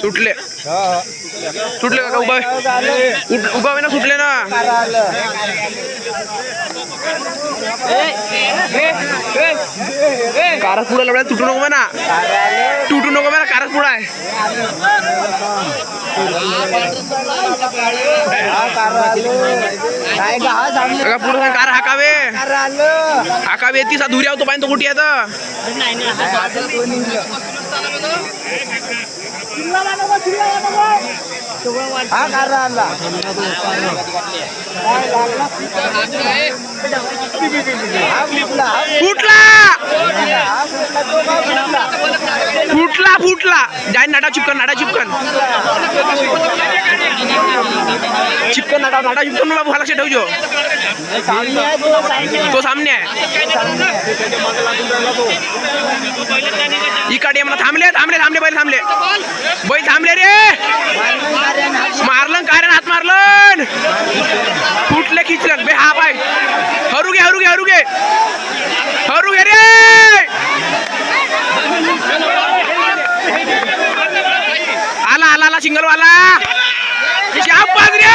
सुटले. सुटले का उभा? उभावे ना सुटले ना. कारच पुढे लढायला तुटू नको म्हणा तुटू नको म्हणा कारच पुढे आहे. पुढे कार हाकावे हाकावे ती सा धुरी आवतो पाहिजे तो कुठे येतं हा कार फुटला! फुटला फुटला. जाय नडा चिपकन नाडा चिपकन. चिपकन नाडा नाडा चिपकन. बाबू हा लक्ष ठेवजो तो सामने आहे. इकडे मला थांबले थांबले थांबले बैल थांबले. बैल थांबले रे. मारलं कारण हात मारलं फुटले खिचलं. बे हा पाय. हरू घे हरू घे हरू घे. हरू घे रे. आला आला आला सिंगलवाला. रे.